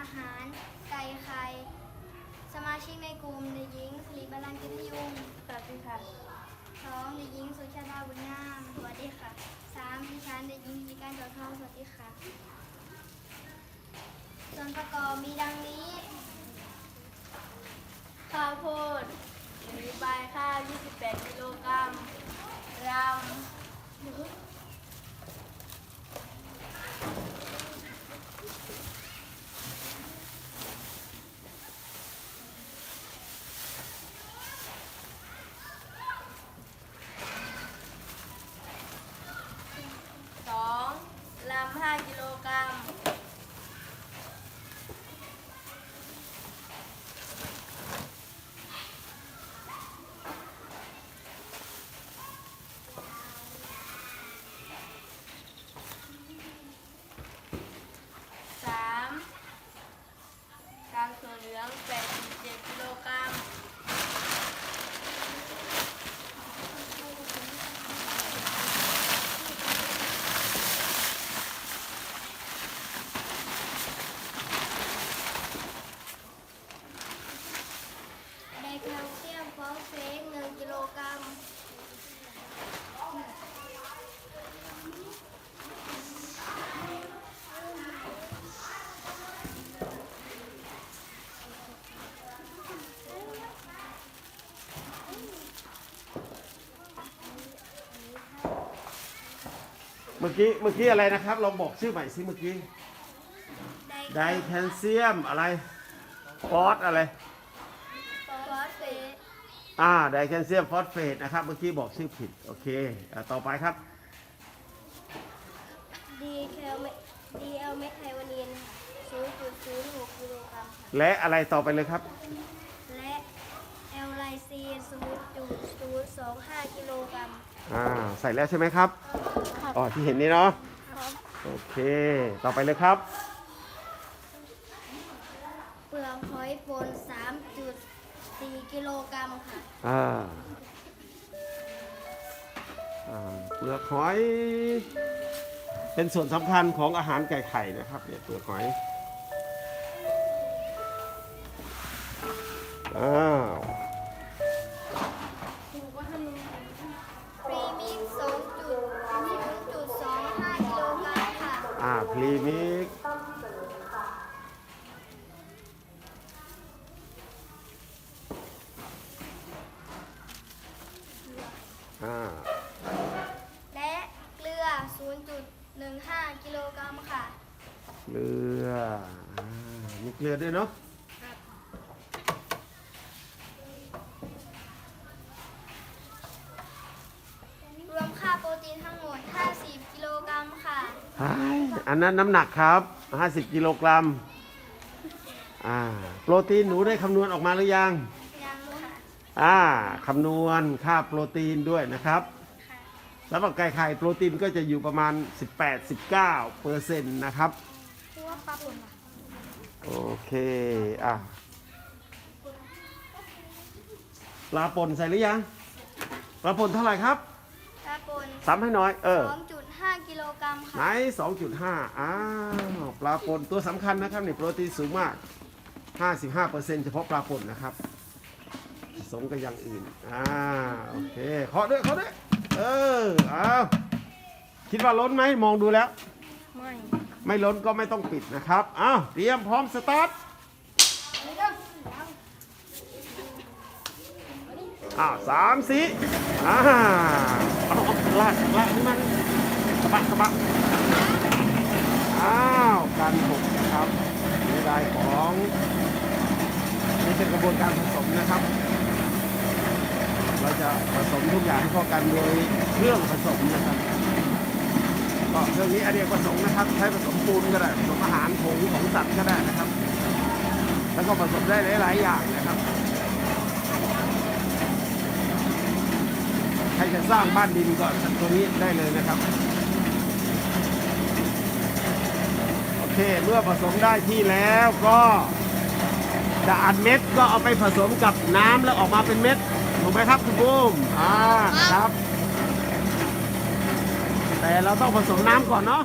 อาหาร ไก่ไข่ สมาชิกในกลุ่มเด็กหญิงสิริบาลันกิตยุงสวัสดีค่ะสองเด็กหญิงสุชาดาบุญงามสวัสดีค่ะสามดิฉันเด็กหญิงจิการจอดทองสวัสดีค่ะ ส่วนประกอบมีดังนี้ ข้าวโพดหรือใบข้าว 28 กิโลกรัมรำ สอง ลำ5กิโลกรัมสามกางถั่วเหลือง87กิโลกรัม ไดแคลเซียมฟอสเฟต1กิโลกรัม เมื่อกี้เมื่อกี้อะไรนะครับลองบอกชื่อใหม่สิเมื่อกี้ไดไดแคลเซียมอะไรฟอสอะไรฟอสเฟตอ่าไดแคลเซียมฟอสเฟตนะครับ เมื่อกี้บอกชื่อผิดโอเคอะต่อไปครับดีแคลเมดีเอลเมทไทวานิน0.06กิโลกรัมค่ะและอะไรต่อไปเลยครับ และ แอลไลซีน0.025กิโลกรัมอ่าใส่แล้วใช่ไหมครับอ๋อที่เห็นนี่เนาะครับโอเค ต่อไปเลยครับ เปลือกหอยปน3.4กิโลกรัมค่ะ อ่าอ่าเปลือกหอย เป็นส่วนสำคัญของอาหารไก่ไข่นะครับเนี่ยเปลือกหอยอ้าว อ่าพรีมิกอ่าและเกลือ 0.15 กิโลกรัมค่ะ เกลืออ่ามีเกลือด้วยเนาะรวมค่าโปรตีนทั้งหมด 50 กิโลกรัมค่ะใช่ อันนั้นน้ำหนักครับ50กิโลกรัมอ่าโปรตีนหนูได้คำนวณออกมาหรือยังยังค่ะอ่าคำนวณค่าโปรตีนด้วยนะครับค่ะสำหรับไก่ไข่โปรตีนก็จะอยู่ประมาณ 18-19เปอร์เซ็นต์นะครับคือว่าปลาป่นค่ะโอเคอะปลาป่นใส่หรือยังปลาป่นเท่าไหร่ครับปลาป่นซ้ำให้น้อย เออ2.5 กิโลกรัมไหนค่ะ 2.5อ้าวปลาป่นตัวสำคัญนะครับนี่โปรตีนสูงมาก 55%เฉพาะปลาป่นนะครับผสมกับอย่างอื่นอ่าโอเคเคาะด้วยเคาะด้วยเออเอาคิดว่าล้นไหมมองดูแล้ว ไม่ไม่ล้นก็ไม่ต้องปิดนะครับอ้าวเตรียมพร้อมสตาร์ทอ้าวสามสี่อ่าเอาเอาลากลากนี่มันกระ บะกระบะอ้าวการหกนะครับในรายของนี่เป็นกระบวนการผสมนะครับ เราจะผสมทุกอย่างให้เข้ากันโดยเครื่องผสมนะครับก็เรื่องนี้อเนกประสงค์นะครับ ใช้ผสมปูนก็ได้ผสมอาหารผงของสัตว์ก็ได้นะครับ แล้วก็ผสมได้หลาย ๆ อย่างนะครับใครจะสร้างบ้านดินก็ตัวนี้ได้เลยนะครับ โอ เค เมื่อผสมได้ที่แล้วก็จะอัดเม็ดก็เอาไปผสมกับน้ำแล้วออกมาเป็นเม็ดถูกไหมครับคุณบูมอ่าครับ แต่เราต้องผสมน้ำก่อนเนาะ